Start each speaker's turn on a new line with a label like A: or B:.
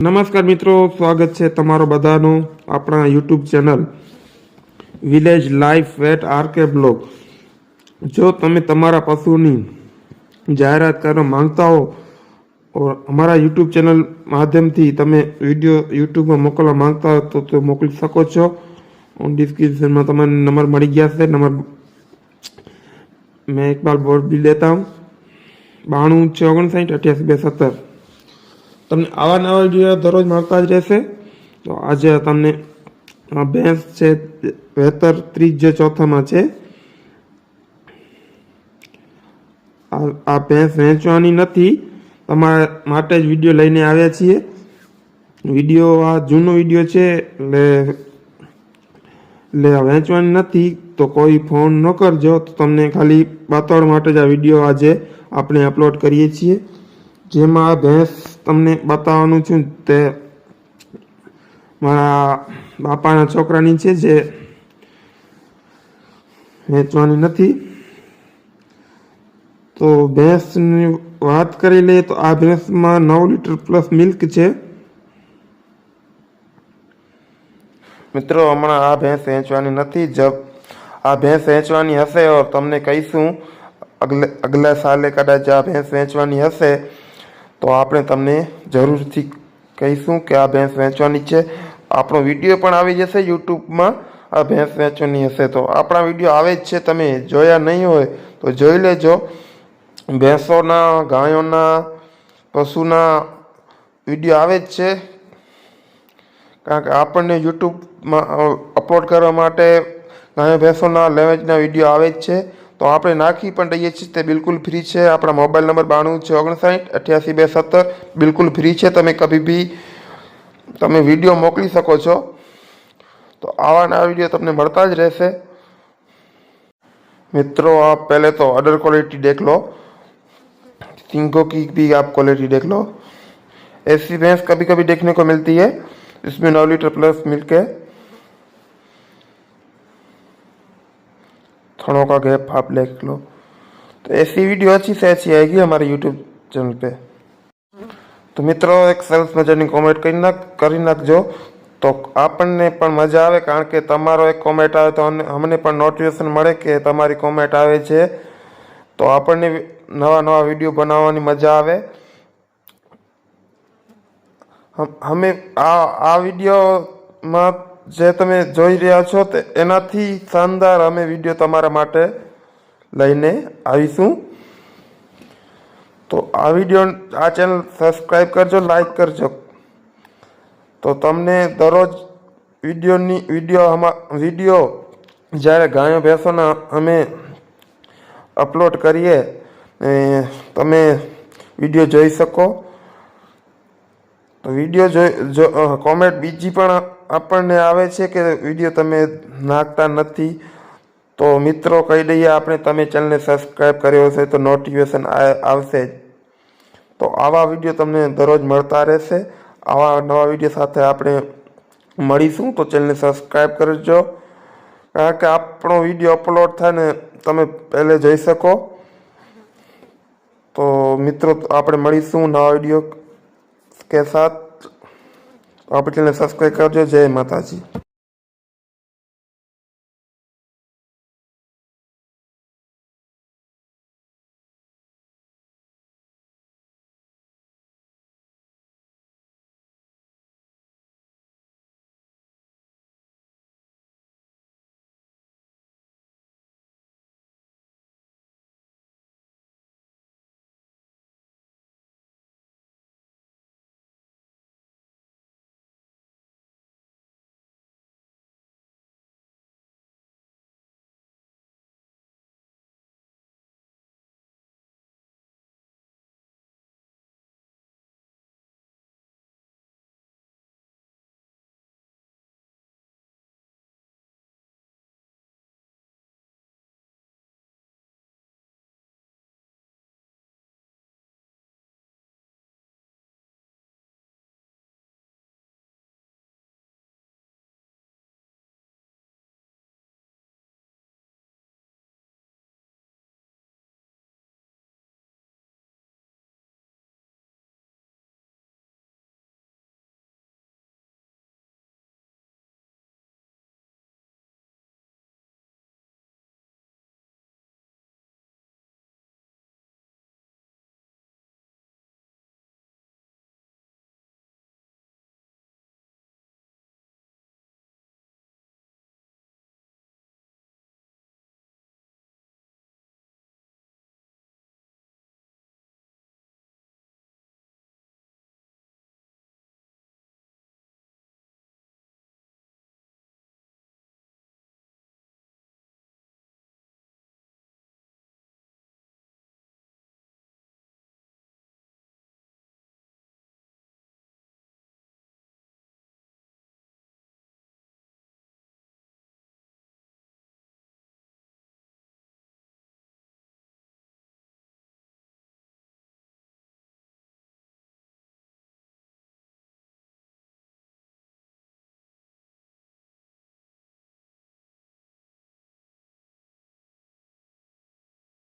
A: નમસ્કાર મિત્રો, સ્વાગત છે તમારો બધાનું આપણા YouTube channel village life with RK blog જો તમે તમારા પશુની જાહેરાત કરવા માંગતા હો અમારા યુટ્યુબ ચેનલ માધ્યમથી તમે વીડિયો યુટ્યુબમાં મોકલવા માંગતા હો, તો તમે મોકલી શકો છો. ડિસ્ક્રિપ્શનમાં તમને નંબર મળી ગયા છે. નંબર મેં એકબાલ બોર્ડ બી લેતા હું. બાણું છે ઓગણસાઠ અઠ્યાસી બે સત્તર. તમને આવા નવા વીડિયો દરરોજ મળતા જ રહેશે. તો આજે તમને આ ભેંસ છે, વેતર ત્રીજ ચોથામાં છે. આ ભેંસ વેચવાની નથી. તમારા માટે જ વીડિયો લઈને આવ્યા છીએ. વીડિયો, આ જૂનો વીડિયો છે, એટલે એટલે વેચવાની નથી. તો કોઈ ફોન ન કરજો. તો તમને ખાલી બતાવવા માટે જ આ વીડિયો આજે આપણે અપલોડ કરીએ છીએ. જેમાં આ ભેંસ તમને બતાવવાનું છું તે મારા બાપાના છોકરાની છે જે વેચવાની નથી. તો ભેંસની વાત કરી લઈએ તો આ ભેંસમાં નવ લીટર પ્લસ મિલ્ક છે.
B: મિત્રો, હમણાં આ ભેંસ વેચવાની નથી. જબ આ ભેંસ વેચવાની હશે ઓર તમને કહીશું, અગલે અગલા સાલે કદાચ આ ભેંસ વેચવાની હશે. તો આપણે તમને જરૂરથી કહીશું કે આ ભેંસ વેચવાની છે. આપણો વીડિયો પણ આવી જશે યુટ્યુબમાં. આ ભેંસ વેચવાની હશે. તો આપણા વીડિયો આવે જ છે. તમે જોયા નહીં હોય તો જોઈ લેજો. ભેંસોના, ગાયોના, પશુના વીડિયો આવે જ છે. કારણ કે આપણને યુટ્યુબમાં અપલોડ કરવા માટે ગાયો, ભેંસોના લેવેજના વીડિયો આવે જ છે. તો આપણે નાખી પણ દઈએ છીએ તે બિલકુલ ફ્રી છે આપણા મોબાઈલ નંબર બાણું છે ઓગણસાઠ અઠ્યાસી બે સત્તર બિલકુલ ફ્રી છે તમે કભી બી તમે વિડીયો મોકલી શકો છો તો આવા નવા વિડીયો તમને મળતા જ રહેશે मित्रों आप पहले तो अदर क्वालिटी देख लो सिंगों की भी आप क्वालिटी देख लो ऐसी भैंस कभी कभी देखने को मिलती है इसमें नौ लीटर प्लस मिल्क है थनों का गैप आप देख लो तो ऐसी वीडियो अच्छी से अच्छी आएगी हमारे यूट्यूब चैनल पे તો મિત્રો એક સરસ મજાની કોમેન્ટ કરી નાખ કરી નાખજો તો આપણને પણ મજા આવે કારણ કે તમારો એક કોમેન્ટ આવે તો અમને અમને પણ નોટિફિકેશન મળે કે તમારી કોમેન્ટ આવે છે તો આપણને નવા નવા વિડીયો બનાવવાની મજા આવે હમ- અમે આ આ વિડીયોમાં જે તમે જોઈ રહ્યા છો તે એનાથી શાનદાર અમે વીડિયો તમારા માટે લઈને આવીશું. તો આ વીડિયો, આ ચેનલ સબસ્ક્રાઈબ કરજો લાઈક કરજો. તો તમને દરરોજ વિડીયોની, વીડિયો વીડિયો જ્યારે ગાયો, ભેંસોના અમે અપલોડ કરીએ તમે વીડિયો જોઈ શકો. તો વીડિયો જોઈ કોમેન્ટ બીજી પણ આપણને આવે છે કે વીડિયો તમે નાખતા નથી, તો મિત્રો કહી દઈએ આપણે તમે ચેનલને સબસ્ક્રાઈબ કર્યો હશે તો નોટિફિકેશન આવશે જ. તો આવા વીડિયો તમને દરરોજ મળતા રહેશે. આવા નવા વીડિયો સાથે આપણે મળીશું, તો ચેનલને સબસ્ક્રાઈબ કરજો. કારણ કે આપણો વીડિયો અપલોડ થાય ને તમે પહેલે જોઈ શકો. તો મિત્રો આપણે મળીશું નવા વીડિયો કે સાથ. આપણી ચેનલ સબસ્ક્રાઈબ કરજો. જય માતાજી.